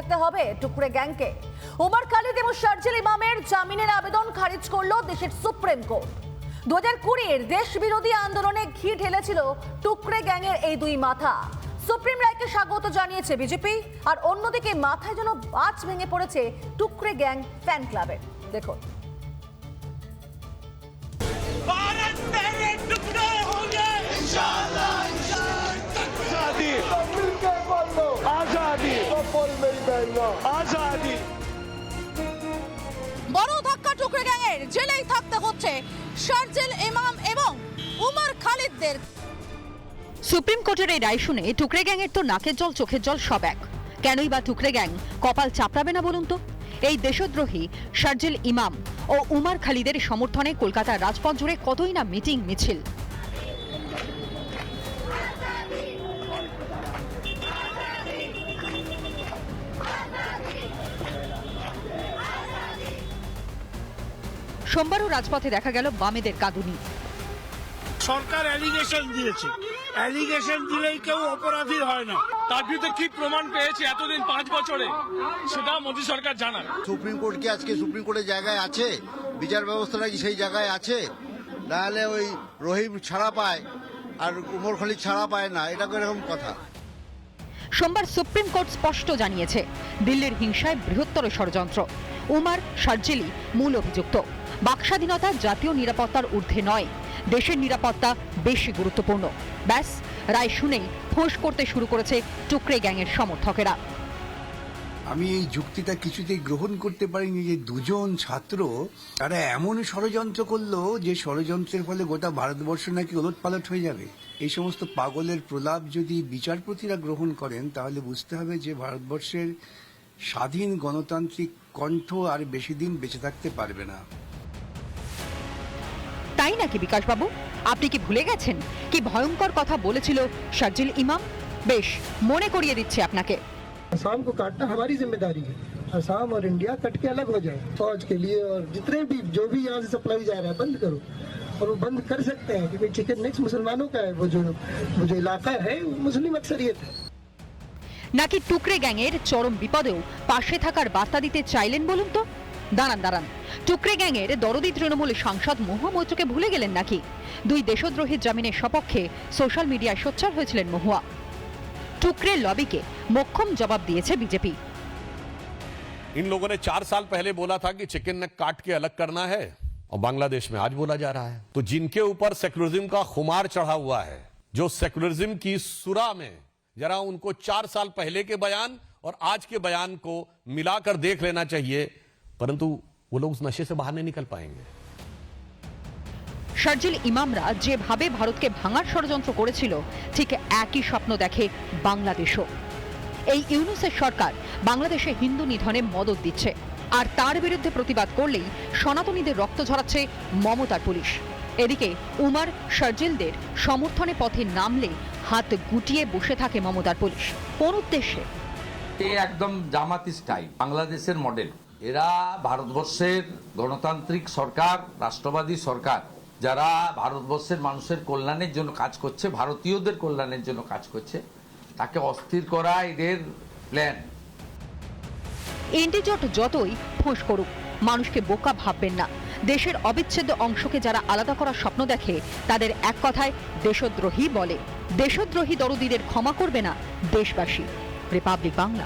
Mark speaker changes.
Speaker 1: থাকতে হবে টুকরে গ্যাংকে ওমর খালিদ এবং শারজিল ইমামের জামিনের আবেদন খারিজ করলো দেশের সুপ্রিম কোর্ট দু হাজার কুড়ির দেশ বিরোধী আন্দোলনে ঘি ঢেলেছিল টুকরে গ্যাংয়ের এই দুই মাথা সুপ্রিম রায়কে স্বাগত জানিয়েছে বিজেপি আর অন্যদিকে মাথায় যেন বাজ ভেঙে পড়েছে টুকরে গ্যাং ফ্যান ক্লাবের দেখুন
Speaker 2: भारत मेरे टुकड़े होंगे
Speaker 3: आजादी
Speaker 1: বড় ধাক্কা টুকরে গ্যাংয়ের জেলেই থাকতে হচ্ছে শারজিল ইমাম এবং উমর খালিদদের।
Speaker 4: সুপ্রিম কোর্টের এই রায় শুনে টুকরে গ্যাংয়ের তো নাকের জল চোখের জল সব এক। কেনই বা টুকরে গ্যাং কপাল চাপড়াবে না বলুন তো? এই দেশদ্রোহী শারজিল ইমাম ও উমার খালিদের সমর্থনে কলকাতার রাজপথ জুড়ে কতই না মিটিং মিছিল। সোমবারও রাজপথে দেখা গেল বামেদের কাঁদুনি।
Speaker 2: সরকার অ্যালিগেশন দিয়েছে। অ্যালিগেশন দিলেই কেউ অপরাধী হয় না।
Speaker 5: তার বিরুদ্ধে কি প্রমাণ পেয়েছে এতদিন পাঁচ বছরে? সেটা মোদী সরকার জানান
Speaker 6: সুপ্রিম কোর্ট কি আজকে সুপ্রিম কোর্টের জায়গায় আছে? বিচার ব্যবস্থাটা কি সেই জায়গায় আছে? নাহলে ওই রহিম ছাড়া পায় আর উমর ছাড়া পায় না এটা এরকম কথা।
Speaker 4: সোমবার সুপ্রিম কোর্ট স্পষ্ট জানিয়েছে দিল্লির হিংসায় বৃহত্তর ষড়যন্ত্র। উমার শারজিলি মূল অভিযুক্ত। বাকস্বাধীনতা জাতীয় নিরাপত্তার ঊর্ধ্বে নয়। দেশের নিরাপত্তা বেশি গুরুত্বপূর্ণ। ব্যাস, রায় শুনেই ফোঁস করতে শুরু করেছে টুকরে গ্যাংয়ের সমর্থকেরা।
Speaker 7: আমি এই যুক্তিটা কিছুতেই গ্রহণ করতে পারিনি যে দুজন ছাত্র তারা এমন ষড়যন্ত্র করল যে ষড়যন্ত্রের ফলে গোটা ভারতবর্ষ নাকি ওলট পালট হয়ে যাবে। এই সমস্ত পাগলের প্রলাপ যদি বিচারপতিরা গ্রহণ করেন, তাহলে বুঝতে হবে যে ভারতবর্ষের স্বাধীন গণতান্ত্রিক কণ্ঠ আর বেশি দিন বেঁচে থাকতে পারবে না।
Speaker 4: তাই নাকি বিকাশবাবু আপনি কি ভুলে গেছেন কি ভয়ঙ্কর কথা বলেছিল শারজিল ইমাম বেশ মনে করিয়ে দিচ্ছি আপনাকে
Speaker 8: असम को काटना हमारी जिम्मेदारी है असम और इंडिया कट के अलग हो जाए फौज के लिए और जितने भी जो भी यहाँ से सप्लाई जा रहा है बंद करो और वो बंद कर सकते हैं क्योंकि चिकन नेक्स्ट मुसलमानों का है वो जो वो जो इलाका है वो मुस्लिम अक्सरियत है
Speaker 4: নাকি টুকরে গ্যাংয়ের চরম বিপদেও পাশে থাকার বার্তা দিতে চাইলেন বলুন তো দাঁড়ান দাঁড়ান টুকরে গ্যাংয়ের দরদি তৃণমূল সাংসদ মহুয়া মৈত্রকে ভুলে গেলেন নাকি দুই দেশদ্রোহীর জামিনের সপক্ষে সোশ্যাল মিডিয়ায় সোচ্চার হয়েছিলেন মহুয়া টুকরে লবিকে মোক্ষম জবাব দিয়েছে বিজেপি
Speaker 9: इन लोगों ने चार साल पहले बोला था कि चिकन नेक काट के अलग करना है और बांग्लादेश में आज बोला जा रहा है तो जिनके ऊपर सेकुलरिज्म का खुमार चढ़ा हुआ है जो सेकुलरिज्म की सुरा में जरा उनको चार साल पहले के बयान और आज के बयान को मिलाकर देख लेना चाहिए परंतु वो लोग उस नशे से बाहर नहीं निकल पाएंगे
Speaker 4: শারজিল ইমামরা যেভাবে ভারতকে ভাঙার ষড়যন্ত্র করেছিল ঠিক একই স্বপ্ন দেখে বাংলাদেশও এই ইউনুসের সরকার বাংলাদেশে হিন্দু নিধনে মদত দিচ্ছে আর তার বিরুদ্ধে প্রতিবাদ করলেই সনাতনীদের রক্ত ঝরাচ্ছে মমতার পুলিশ এদিকে উমার শারজিলদের সমর্থনে পথে নামলে হাত গুটিয়ে বসে থাকে মমতার পুলিশ কোন উদ্দেশ্যে
Speaker 10: এ একদম জামাতি স্টাইল বাংলাদেশের মডেল এরা ভারতবর্ষের গণতান্ত্রিক সরকার, রাষ্ট্রবাদী সরকার। যারা ভারতবর্ষের মানুষের কল্যাণের জন্য কাজ করছে, ভারতীয়দের কল্যাণের জন্য কাজ করছে, তাকে অস্থির করা এদের প্ল্যান
Speaker 4: এন্টিজট যতই ফোঁস করুক, মানুষকে বোকা ভাববেন না। দেশের অবিচ্ছেদ্য অংশকে যারা আলাদা করার স্বপ্ন দেখে, তাদের এক কথায় দেশদ্রোহী বলে। দেশদ্রোহী দরদিদের ক্ষমা করবে না দেশবাসী। রিপাবলিক বাংলা।